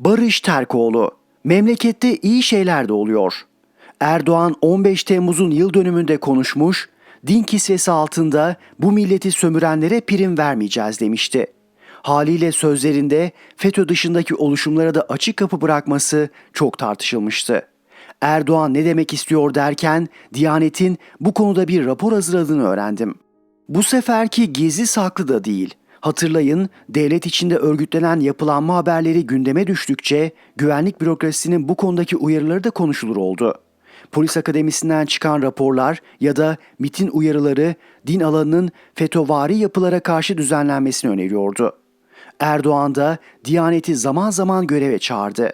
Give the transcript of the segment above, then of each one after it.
Barış Terkoğlu, memlekette iyi şeyler de oluyor. Erdoğan 15 Temmuz'un yıl dönümünde konuşmuş, din kisvesi altında bu milleti sömürenlere prim vermeyeceğiz demişti. Haliyle sözlerinde FETÖ dışındaki oluşumlara da açık kapı bırakması çok tartışılmıştı. Erdoğan ne demek istiyor derken Diyanet'in bu konuda bir rapor hazırladığını öğrendim. Bu seferki gizli saklı da değil. Hatırlayın, devlet içinde örgütlenen yapılanma haberleri gündeme düştükçe güvenlik bürokrasisinin bu konudaki uyarıları da konuşulur oldu. Polis Akademisi'nden çıkan raporlar ya da MIT'in uyarıları din alanının FETÖ'vari yapılara karşı düzenlenmesini öneriyordu. Erdoğan da Diyanet'i zaman zaman göreve çağırdı.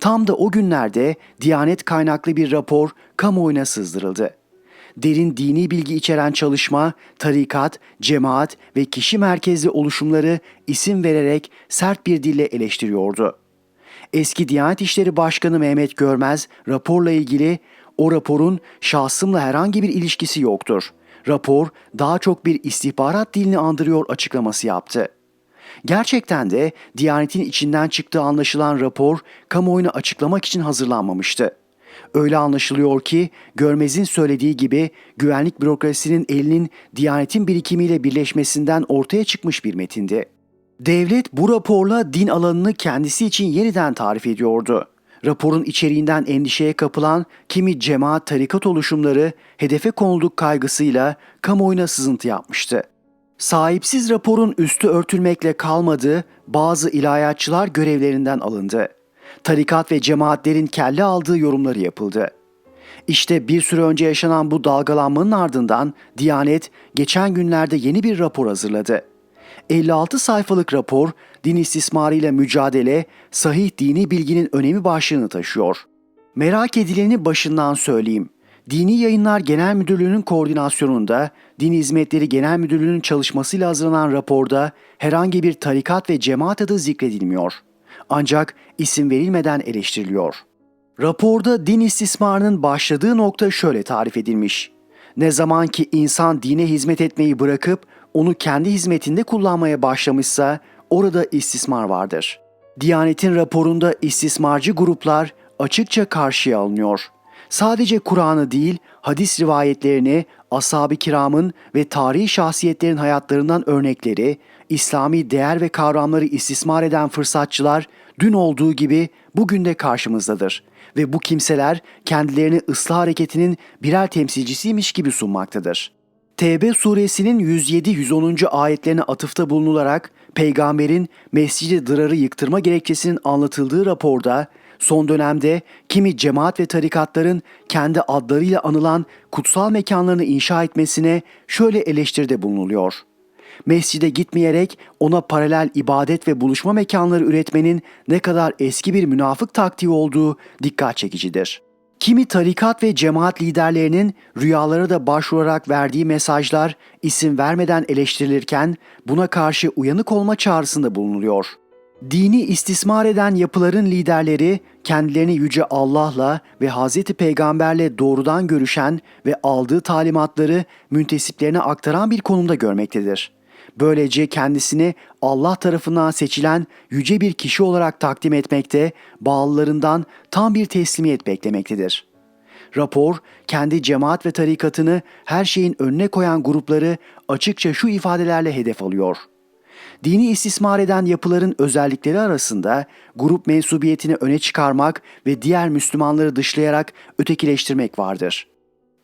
Tam da o günlerde Diyanet kaynaklı bir rapor kamuoyuna sızdırıldı derin dini bilgi içeren çalışma, tarikat, cemaat ve kişi merkezli oluşumları isim vererek sert bir dille eleştiriyordu. Eski Diyanet İşleri Başkanı Mehmet Görmez raporla ilgili o raporun şahsımla herhangi bir ilişkisi yoktur. Rapor daha çok bir istihbarat dilini andırıyor açıklaması yaptı. Gerçekten de Diyanet'in içinden çıktığı anlaşılan rapor kamuoyuna açıklamak için hazırlanmamıştı. Öyle anlaşılıyor ki Görmez'in söylediği gibi güvenlik bürokrasisinin elinin Diyanet'in birikimiyle birleşmesinden ortaya çıkmış bir metindi. Devlet bu raporla din alanını kendisi için yeniden tarif ediyordu. Raporun içeriğinden endişeye kapılan kimi cemaat tarikat oluşumları hedefe konulduk kaygısıyla kamuoyuna sızıntı yapmıştı. Sahipsiz raporun üstü örtülmekle kalmadı, bazı ilahiyatçılar görevlerinden alındı tarikat ve cemaatlerin kelle aldığı yorumları yapıldı. İşte bir süre önce yaşanan bu dalgalanmanın ardından Diyanet geçen günlerde yeni bir rapor hazırladı. 56 sayfalık rapor din istismarıyla mücadele, sahih dini bilginin önemi başlığını taşıyor. Merak edileni başından söyleyeyim. Dini Yayınlar Genel Müdürlüğü'nün koordinasyonunda Din Hizmetleri Genel Müdürlüğü'nün çalışmasıyla hazırlanan raporda herhangi bir tarikat ve cemaat adı zikredilmiyor ancak isim verilmeden eleştiriliyor. Raporda din istismarının başladığı nokta şöyle tarif edilmiş. Ne zaman ki insan dine hizmet etmeyi bırakıp onu kendi hizmetinde kullanmaya başlamışsa orada istismar vardır. Diyanet'in raporunda istismarcı gruplar açıkça karşıya alınıyor. Sadece Kur'an'ı değil, hadis rivayetlerini, ashab-ı kiramın ve tarihi şahsiyetlerin hayatlarından örnekleri, İslami değer ve kavramları istismar eden fırsatçılar dün olduğu gibi bugün de karşımızdadır ve bu kimseler kendilerini ıslah hareketinin birer temsilcisiymiş gibi sunmaktadır. Tevbe suresinin 107-110. ayetlerine atıfta bulunularak peygamberin Mescid-i Dırar'ı yıktırma gerekçesinin anlatıldığı raporda son dönemde kimi cemaat ve tarikatların kendi adlarıyla anılan kutsal mekanlarını inşa etmesine şöyle eleştiride bulunuluyor mescide gitmeyerek ona paralel ibadet ve buluşma mekanları üretmenin ne kadar eski bir münafık taktiği olduğu dikkat çekicidir. Kimi tarikat ve cemaat liderlerinin rüyalara da başvurarak verdiği mesajlar isim vermeden eleştirilirken buna karşı uyanık olma çağrısında bulunuluyor. Dini istismar eden yapıların liderleri kendilerini yüce Allah'la ve Hazreti Peygamberle doğrudan görüşen ve aldığı talimatları müntesiplerine aktaran bir konumda görmektedir. Böylece kendisini Allah tarafından seçilen yüce bir kişi olarak takdim etmekte, bağlılarından tam bir teslimiyet beklemektedir. Rapor, kendi cemaat ve tarikatını her şeyin önüne koyan grupları açıkça şu ifadelerle hedef alıyor. Dini istismar eden yapıların özellikleri arasında grup mensubiyetini öne çıkarmak ve diğer Müslümanları dışlayarak ötekileştirmek vardır.''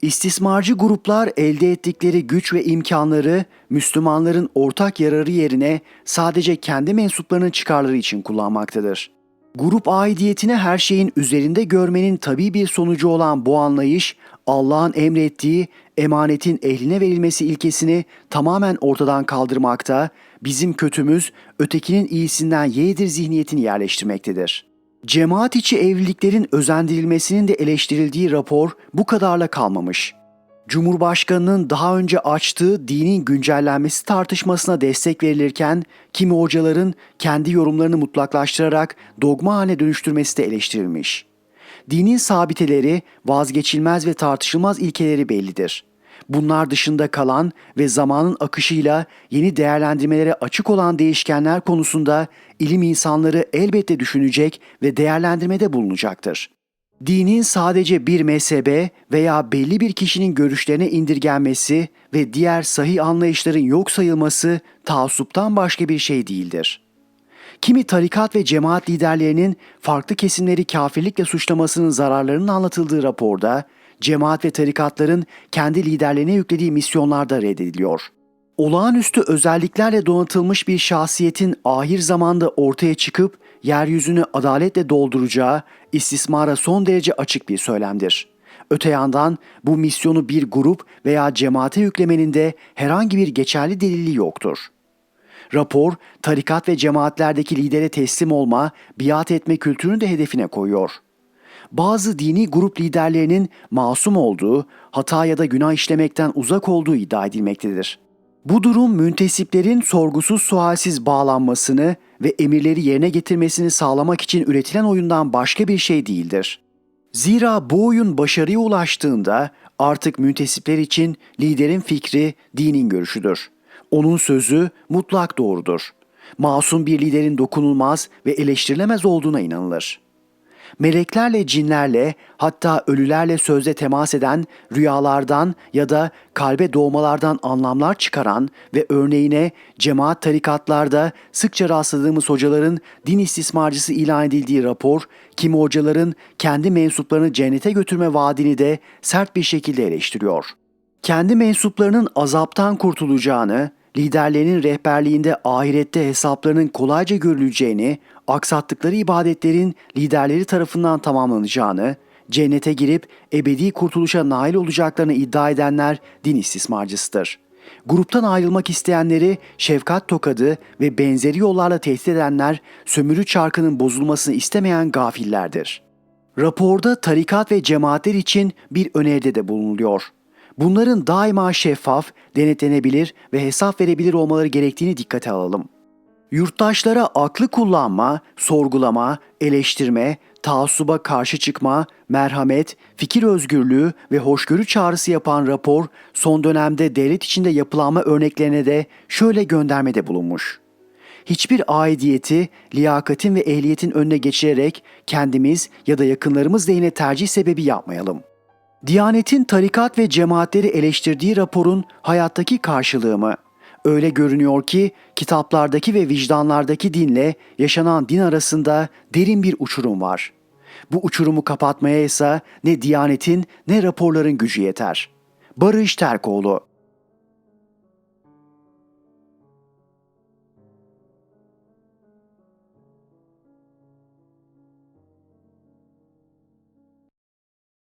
İstismarcı gruplar elde ettikleri güç ve imkanları Müslümanların ortak yararı yerine sadece kendi mensuplarının çıkarları için kullanmaktadır. Grup aidiyetine her şeyin üzerinde görmenin tabii bir sonucu olan bu anlayış, Allah'ın emrettiği emanetin ehline verilmesi ilkesini tamamen ortadan kaldırmakta, bizim kötümüz ötekinin iyisinden yeğdir zihniyetini yerleştirmektedir.'' Cemaat içi evliliklerin özendirilmesinin de eleştirildiği rapor bu kadarla kalmamış. Cumhurbaşkanının daha önce açtığı dinin güncellenmesi tartışmasına destek verilirken kimi hocaların kendi yorumlarını mutlaklaştırarak dogma haline dönüştürmesi de eleştirilmiş. Dinin sabiteleri, vazgeçilmez ve tartışılmaz ilkeleri bellidir. Bunlar dışında kalan ve zamanın akışıyla yeni değerlendirmelere açık olan değişkenler konusunda ilim insanları elbette düşünecek ve değerlendirmede bulunacaktır. Dinin sadece bir mezhebe veya belli bir kişinin görüşlerine indirgenmesi ve diğer sahih anlayışların yok sayılması taassuptan başka bir şey değildir. Kimi tarikat ve cemaat liderlerinin farklı kesimleri kafirlikle suçlamasının zararlarının anlatıldığı raporda, cemaat ve tarikatların kendi liderlerine yüklediği misyonlarda reddediliyor. Olağanüstü özelliklerle donatılmış bir şahsiyetin ahir zamanda ortaya çıkıp yeryüzünü adaletle dolduracağı istismara son derece açık bir söylemdir. Öte yandan bu misyonu bir grup veya cemaate yüklemenin de herhangi bir geçerli delili yoktur. Rapor, tarikat ve cemaatlerdeki lidere teslim olma, biat etme kültürünü de hedefine koyuyor. Bazı dini grup liderlerinin masum olduğu, hata ya da günah işlemekten uzak olduğu iddia edilmektedir. Bu durum müntesiplerin sorgusuz sualsiz bağlanmasını ve emirleri yerine getirmesini sağlamak için üretilen oyundan başka bir şey değildir. Zira bu oyun başarıya ulaştığında artık müntesipler için liderin fikri dinin görüşüdür. Onun sözü mutlak doğrudur. Masum bir liderin dokunulmaz ve eleştirilemez olduğuna inanılır. Meleklerle, cinlerle, hatta ölülerle sözde temas eden, rüyalardan ya da kalbe doğmalardan anlamlar çıkaran ve örneğine cemaat tarikatlarda sıkça rastladığımız hocaların din istismarcısı ilan edildiği rapor, kimi hocaların kendi mensuplarını cennete götürme vaadini de sert bir şekilde eleştiriyor. Kendi mensuplarının azaptan kurtulacağını, liderlerinin rehberliğinde ahirette hesaplarının kolayca görüleceğini, aksattıkları ibadetlerin liderleri tarafından tamamlanacağını, cennete girip ebedi kurtuluşa nail olacaklarını iddia edenler din istismarcısıdır. Gruptan ayrılmak isteyenleri şefkat tokadı ve benzeri yollarla tehdit edenler sömürü çarkının bozulmasını istemeyen gafillerdir. Raporda tarikat ve cemaatler için bir öneride de bulunuluyor. Bunların daima şeffaf, denetlenebilir ve hesap verebilir olmaları gerektiğini dikkate alalım. Yurttaşlara aklı kullanma, sorgulama, eleştirme, taassuba karşı çıkma, merhamet, fikir özgürlüğü ve hoşgörü çağrısı yapan rapor son dönemde devlet içinde yapılanma örneklerine de şöyle göndermede bulunmuş. Hiçbir aidiyeti, liyakatin ve ehliyetin önüne geçirerek kendimiz ya da yakınlarımız lehine tercih sebebi yapmayalım. Diyanetin tarikat ve cemaatleri eleştirdiği raporun hayattaki karşılığı mı? Öyle görünüyor ki kitaplardaki ve vicdanlardaki dinle yaşanan din arasında derin bir uçurum var. Bu uçurumu kapatmaya ise ne Diyanetin ne raporların gücü yeter. Barış Terkoğlu